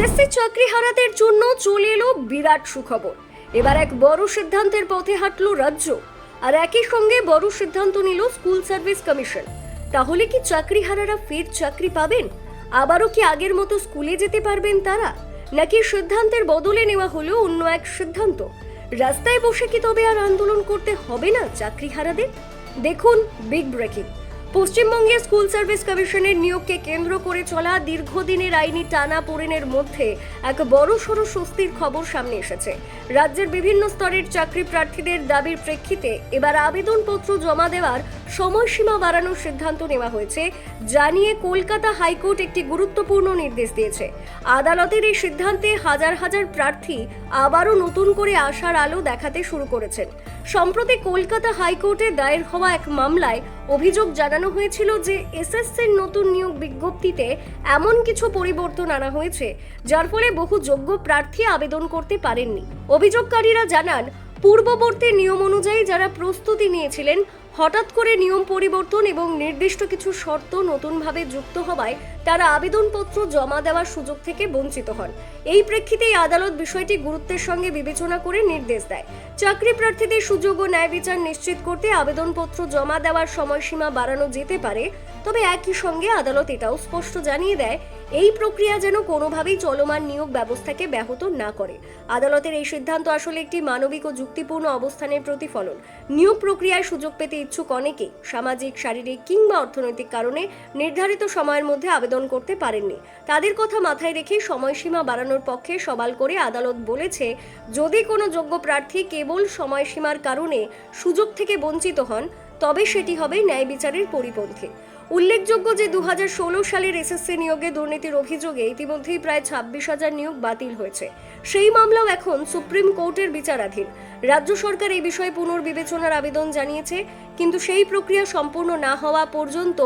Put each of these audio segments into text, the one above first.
SSC চাকরি হারাদের জন্য চলে এলো বিরাট সুখবর। এবার এক বড় সিদ্ধান্তের পথে হাঁটল রাজ্য। আর একই সঙ্গে বড় সিদ্ধান্ত নিল স্কুল সার্ভিস কমিশন। তাহলে কি চাকরি হারারা ফের চাকরি পাবেন? আবারও কি আগের মতো স্কুলে যেতে পারবেন তারা? নাকি সিদ্ধান্তের বদলে নেওয়া হলো অন্য এক সিদ্ধান্ত? রাস্তায় বসে কি তবে আর আন্দোলন করতে হবে না চাকরি হারাদের? দেখুন বিগ ব্রেকিং পশ্চিমবঙ্গে স্কুল সার্ভিস কমিশনের নিয়োগকে কেন্দ্র করে চলা দীর্ঘদিনের আইনি টানা পোড়েনের মধ্যে এক বড় সড় স্বস্তির খবর সামনে এসেছে। রাজ্যের বিভিন্ন স্তরের চাকরি প্রার্থীদের দাবির প্রেক্ষিতে এবার আবেদনপত্র জমা দেওয়ার সময়সীমা বাড়ানোর সিদ্ধান্ত নেওয়া হয়েছে, জানিয়ে কলকাতা হাইকোর্ট একটি গুরুত্বপূর্ণ নির্দেশ দিয়েছে। আদালতের এই সিদ্ধান্তে হাজার হাজার প্রার্থী আবারও নতুন করে আশার আলো দেখাতে শুরু করেছেন। সম্প্রতি কলকাতা হাইকোর্টে দায়ের হওয়া এক মামলায় অভিযোগ জানানো হয়েছিল যে এসএসসির নতুন নিয়োগ বিজ্ঞপ্তিতে এমন কিছু পরিবর্তন আনা হয়েছে, যার ফলে বহু যোগ্য প্রার্থী আবেদন করতে পারেননি। অভিযোগকারীরা জানান পূর্ববর্তী নিয়ম অনুযায়ী যারা প্রস্তুতি নিয়েছিলেন, হঠাৎ করে নিয়ম পরিবর্তন এবং নির্দিষ্ট কিছু শর্ত নতুনভাবে যুক্ত হওয়ায় তারা আবেদনপত্র জমা দেওয়ার সুযোগ থেকে বঞ্চিত হন। এই প্রেক্ষিতেই আদালত বিষয়টি গুরুত্বের সঙ্গে বিবেচনা করে নির্দেশ দেয়। চাকরি প্রার্থীদের সুযোগ ও ন্যায় বিচার নিশ্চিত করতে আবেদনপত্র জমা দেওয়ার সময়সীমা বাড়ানো যেতে পারে, তবে একই সঙ্গে আদালত এটাও স্পষ্ট জানিয়ে দেয়, এই প্রক্রিয়া যেন কোনোভাবেই চলমান নিয়োগ ব্যবস্থাকে ব্যাহত না করে। আদালতের এই সিদ্ধান্ত আসলে একটি মানবিক ও যুক্তিপূর্ণ অবস্থানের প্রতিফলন। নিয়োগ প্রক্রিয়ায় সুযোগ পেতে ইচ্ছুক অনেকেই সামাজিক, শারীরিক কিংবা অর্থনৈতিক কারণে নির্ধারিত সময়ের মধ্যে আবেদন করতে পারেননি। তাদের কথা মাথায় রেখে সময়সীমা বাড়ানোর পক্ষে সবাল করে আদালত বলেছে, যদি কোনো যোগ্য প্রার্থী কেবল সময়সীমার কারণে সুযোগ থেকে বঞ্চিত হন, তবে সেটি হবে ন্যায় বিচারের পরিপন্থী। উল্লেখযোগ্য যে দুহাজার ষোলো সালের এসএসসি নিয়োগে দুর্নীতির অভিযোগে ইতিমধ্যেই প্রায় ছাব্বিশ হাজার নিয়োগ বাতিল হয়েছে। সেই মামলাও এখন সুপ্রিম কোর্টের বিচারাধীন। রাজ্য সরকার এই বিষয়ে পুনর্বিবেচনার আবেদন জানিয়েছে, কিন্তু সেই প্রক্রিয়া সম্পূর্ণ না হওয়া পর্যন্ত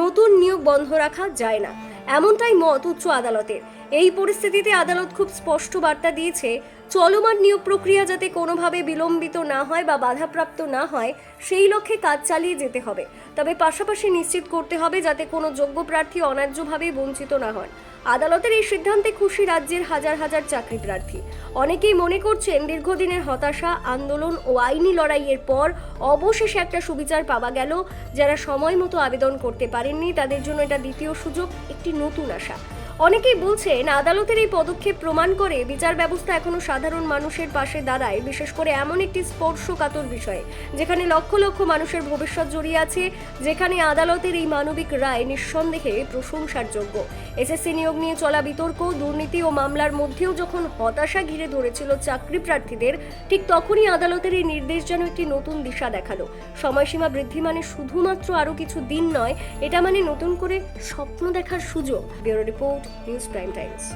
নতুন নিয়োগ বন্ধ রাখা যায় না। এমনটাই মত উচ্চ আদালতের। এই পরিস্থিতিতে আদালত খুব স্পষ্ট বার্তা দিয়েছে, চলমান নিয়োগ প্রক্রিয়া যাতে কোনোভাবে বিলম্বিত না হয় বা বাধাপ্রাপ্ত না হয়, সেই লক্ষ্যে কাজ চালিয়ে যেতে হবে। তবে পাশাপাশি নিশ্চিত করতে হবে যাতে কোনো যোগ্য প্রার্থী অন্যায্যভাবে বঞ্চিত না হন। আদালতের এই সিদ্ধান্তে খুশি রাজ্যের হাজার হাজার চাকরি প্রার্থী। অনেকেই মনে করছেন দীর্ঘদিনের হতাশা, আন্দোলন ও আইনি লড়াইয়ের পর অবশেষে একটা সুবিচার পাওয়া গেল। যারা সময় মতো আবেদন করতে পারেননি, তাদের জন্য এটা দ্বিতীয় সুযোগ, একটি নতুন আশা। অনেকেই বলছেন আদালতের এই পদক্ষেপ প্রমাণ করে বিচার ব্যবস্থা এখনও সাধারণ মানুষের পাশে দাঁড়ায়, বিশেষ করে এমন একটি স্পর্শকাতর বিষয়ে, যেখানে লক্ষ লক্ষ মানুষের ভবিষ্যৎ জড়িয়ে আছে, যেখানে আদালতের এই মানবিক রায় নিঃসন্দেহে প্রশংসার যোগ্য এসএসসি নিয়োগ নিয়ে চলা বিতর্ক, দুর্নীতি ও মামলার মধ্যেও যখন হতাশা ঘিরে ধরেছিল চাকরি প্রার্থীদের, ঠিক তখনই আদালতের এই নির্দেশ যেন একটি নতুন দিশা দেখাল। সময়সীমা বৃদ্ধি মানে শুধুমাত্র আরও কিছু দিন নয়, এটা মানে নতুন করে স্বপ্ন দেখার সুযোগ। Bureau report News Prime Times.